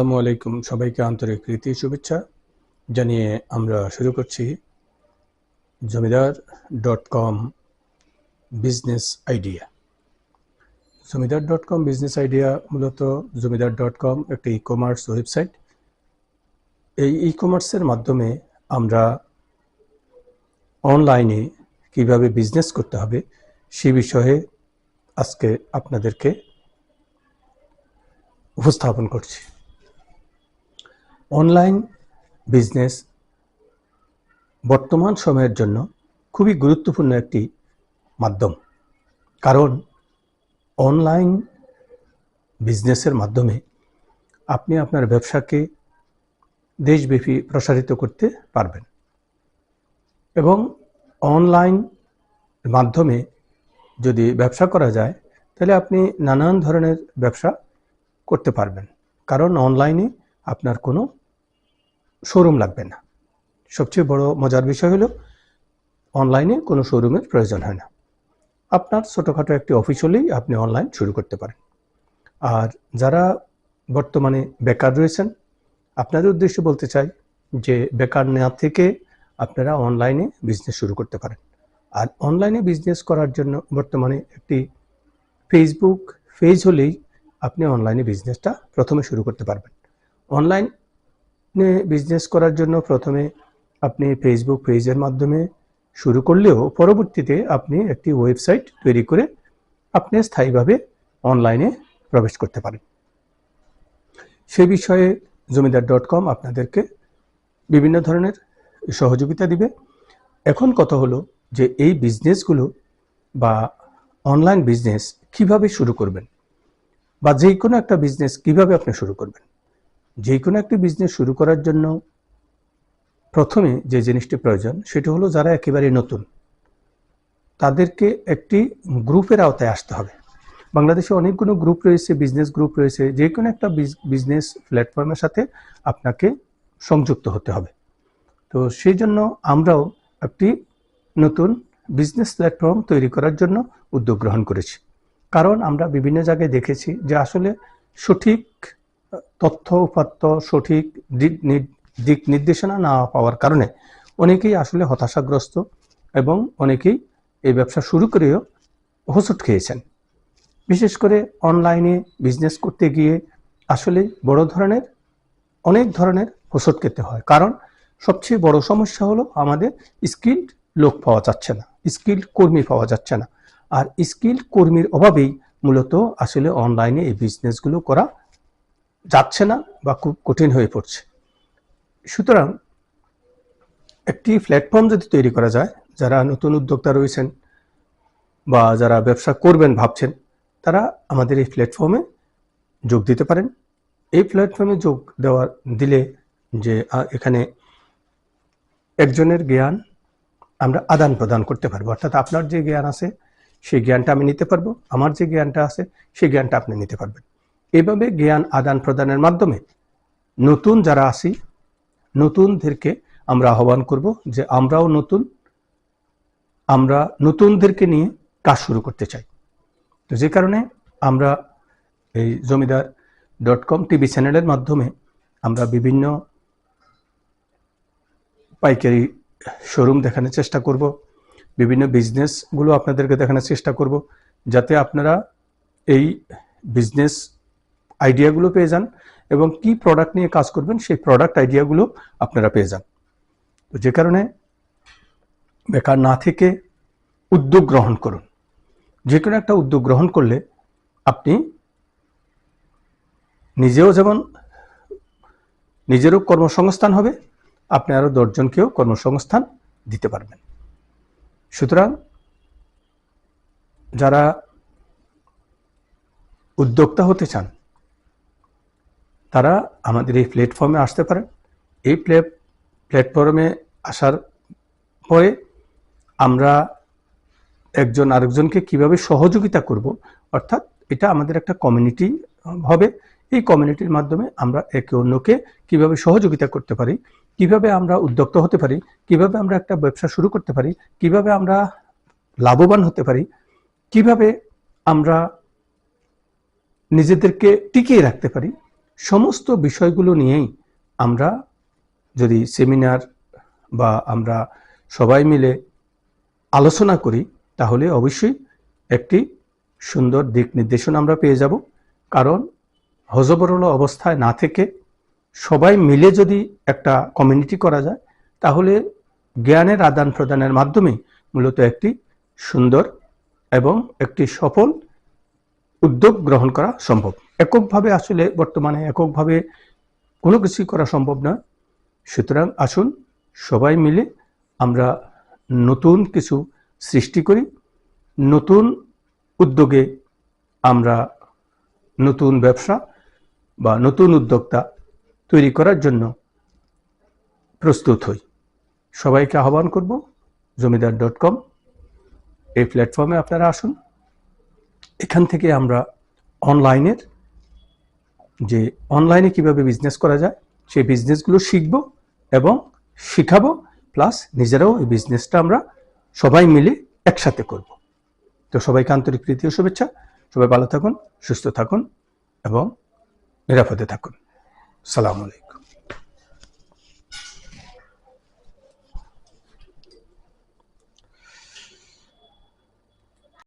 আসসালামু আলাইকুম। সবাইকে আন্তরিক প্রীতি, শুভেচ্ছা জানিয়ে আমরা শুরু করছি Zamindar dot com business idea Zamindar dot com business idea মূলত জমিদার ডট কম একটি ই কমার্স ওয়েবসাইট এই ই কমার্সের মাধ্যমে আমরা অনলাইনে কীভাবে বিজনেস করতে হবে সে বিষয়ে আজকে আপনাদেরকে উপস্থাপন করছি। অনলাইন বিজনেস বর্তমান সময়ের জন্য খুবই গুরুত্বপূর্ণ একটি মাধ্যম। কারণ অনলাইন বিজনেসের মাধ্যমে আপনি আপনার ব্যবসাকে দেশব্যাপী প্রসারিত করতে পারবেন এবং অনলাইন মাধ্যমে যদি ব্যবসা করা যায়, তাহলে আপনি নানান ধরনের ব্যবসা করতে পারবেন। কারণ অনলাইনে আপনার কোনো শোরুম লাগবে না। সবচেয়ে বড় মজার বিষয় হলো অনলাইনে কোনো শোরুমের প্রয়োজন হয় না। আপনার ছোটোখাটো একটি অফিস হলেই আপনি অনলাইন শুরু করতে পারেন। আর যারা বর্তমানে বেকার রয়েছেন, আপনাদের উদ্দেশ্যে বলতে চাই যে বেকার না থেকে আপনারা অনলাইনে বিজনেস শুরু করতে পারেন। আর অনলাইনে বিজনেস করার জন্য বর্তমানে একটি ফেসবুক পেজ হলেই আপনি অনলাইনে বিজনেসটা প্রথমে শুরু করতে পারবেন। অনলাইনে বিজনেস করার জন্য প্রথমে আপনি ফেসবুক পেজের মাধ্যমে শুরু করলেও পরবর্তীতে আপনি একটি ওয়েবসাইট তৈরি করে আপনি স্থায়ীভাবে অনলাইনে প্রবেশ করতে পারেন। সে বিষয়ে জমিদার ডট কম আপনাদেরকে বিভিন্ন ধরনের সহযোগিতা দিবে। এখন কথা হলো যে এই বিজনেসগুলো বা অনলাইন বিজনেস কীভাবে শুরু করবেন বা যে কোনো একটা বিজনেস কীভাবে আপনি শুরু করবেন। যে কোনো একটি বিজনেস শুরু করার জন্য প্রথমে যে জিনিসটি প্রয়োজন, সেটা হলো যারা একেবারে নতুন। তাদেরকে একটি গ্রুপের আওতায় আসতে হবে। বাংলাদেশে অনেকগুলো গ্রুপ রয়েছে বিজনেস গ্রুপ রয়েছে যে কোনো একটা বিজনেস প্ল্যাটফর্মের সাথে আপনাকে সংযুক্ত হতে হবে। তো সেই জন্য আমরাও একটি নতুন বিজনেস প্ল্যাটফর্ম তৈরি করার জন্য উদ্যোগ গ্রহণ করেছি। কারণ আমরা বিভিন্ন জায়গায় দেখেছি যে আসলে সঠিক তথ্য, উপাত্ত, সঠিক দিক নির্দেশনা না পাওয়ার কারণে অনেকেই আসলে হতাশাগ্রস্ত এবং অনেকেই এই ব্যবসা শুরু করেও হোঁচট খেয়েছেন। বিশেষ করে অনলাইনে বিজনেস করতে গিয়ে আসলে বড় ধরনের, অনেক ধরনের হোঁচট খেতে হয়। কারণ সবচেয়ে বড় সমস্যা হলো আমাদের স্কিল্ড লোক পাওয়া যাচ্ছে না স্কিল্ড কর্মী পাওয়া যাচ্ছে না। আর স্কিল কর্মীর অভাবেই মূলত আসলে অনলাইনে এই বিজনেসগুলো করা যাচ্ছে না বা খুব কঠিন হয়ে পড়ছে। সুতরাং একটি প্ল্যাটফর্ম যদি তৈরি করা যায়, যারা নতুন উদ্যোক্তা রয়েছেন বা যারা ব্যবসা করবেন ভাবছেন, তারা আমাদের এই প্ল্যাটফর্মে যোগ দিতে পারেন। এই প্ল্যাটফর্মে যোগ দেওয়া, দিলে যে এখানে একজনের জ্ঞান আমরা আদান প্রদান করতে পারব। অর্থাৎ আপনার যে জ্ঞান আছে, সেই জ্ঞানটা আমি নিতে পারব, আমার যে জ্ঞানটা আছে, সেই জ্ঞানটা আপনি নিতে পারবেন। এভাবে জ্ঞান আদান প্রদানের মাধ্যমে নতুন যারা আসি, নতুনদেরকে আমরা আহ্বান করব যে আমরাও নতুন, আমরা নতুনদেরকে নিয়ে কাজ শুরু করতে চাই। তো যে কারণে আমরা এই জমিদার ডট কম টিভি চ্যানেলের মাধ্যমে আমরা বিভিন্ন পাইকারি শোরুম দেখানোর চেষ্টা করব, বিভিন্ন বিজনেসগুলো আপনাদেরকে দেখানোর চেষ্টা করব, যাতে আপনারা এই বিজনেস আইডিয়াগুলো পেয়ে যান এবং কি প্রোডাক্ট নিয়ে কাজ করবেন সেই প্রোডাক্ট আইডিয়াগুলো আপনারা পেয়ে যান। তো যে কারণে বেকার না থেকে উদ্যোগ গ্রহণ করুন। যে কোনো একটা উদ্যোগ গ্রহণ করলে আপনি নিজেও যেমন নিজেরও কর্মসংস্থান হবে, আপনি আরও দশজনকেও কর্মসংস্থান দিতে পারবেন। সুতরাং যারা উদ্যোক্তা হতে চান তারা আমাদের এই প্ল্যাটফর্মে আসতে পারেন এই প্ল্যাটফর্মে আসার পরে আমরা একজন আরেকজনকে কীভাবে সহযোগিতা করব, অর্থাৎ এটা আমাদের একটা কমিউনিটি হবে। এই কমিউনিটির মাধ্যমে আমরা একে অন্যকে কীভাবে সহযোগিতা করতে পারি, কীভাবে আমরা উদ্যোক্তা হতে পারি, কীভাবে আমরা একটা ব্যবসা শুরু করতে পারি, কীভাবে আমরা লাভবান হতে পারি, কীভাবে আমরা নিজেদেরকে টিকিয়ে রাখতে পারি সমস্ত বিষয়গুলো নিয়েই আমরা যদি সেমিনার বা আমরা সবাই মিলে আলোচনা করি, তাহলে অবশ্যই একটি সুন্দর দিক নির্দেশনা আমরা পেয়ে যাব। কারণ হজবরল অবস্থায় না থেকে সবাই মিলে যদি একটা কমিউনিটি করা যায়, তাহলে জ্ঞানের আদান প্রদানের মাধ্যমে মূলত একটি সুন্দর এবং একটি সফল উদ্যোগ গ্রহণ করা সম্ভব। এককভাবে আসলে বর্তমানে এককভাবে কোনো কিছুই করা সম্ভব নয় সুতরাং আসুন সবাই মিলে আমরা নতুন কিছু সৃষ্টি করি। নতুন উদ্যোগে আমরা নতুন ব্যবসা বা নতুন উদ্যোক্তা তৈরি করার জন্য প্রস্তুত হই। সবাইকে আহ্বান করব। জমিদার ডট কম এই প্ল্যাটফর্মে আপনারা আসুন। এখান থেকে আমরা অনলাইনের যে অনলাইনে কীভাবে বিজনেস করা যায়, সেই বিজনেসগুলো শিখব এবং শিখাবো প্লাস নিজেরাও এই বিজনেসটা আমরা সবাই মিলে একসাথে করব। তো সবাইকে আন্তরিক প্রীতি ও শুভেচ্ছা। সবাই ভালো থাকুন, সুস্থ থাকুন এবং নিরাপদে থাকুন। সালাম আলাইকুম।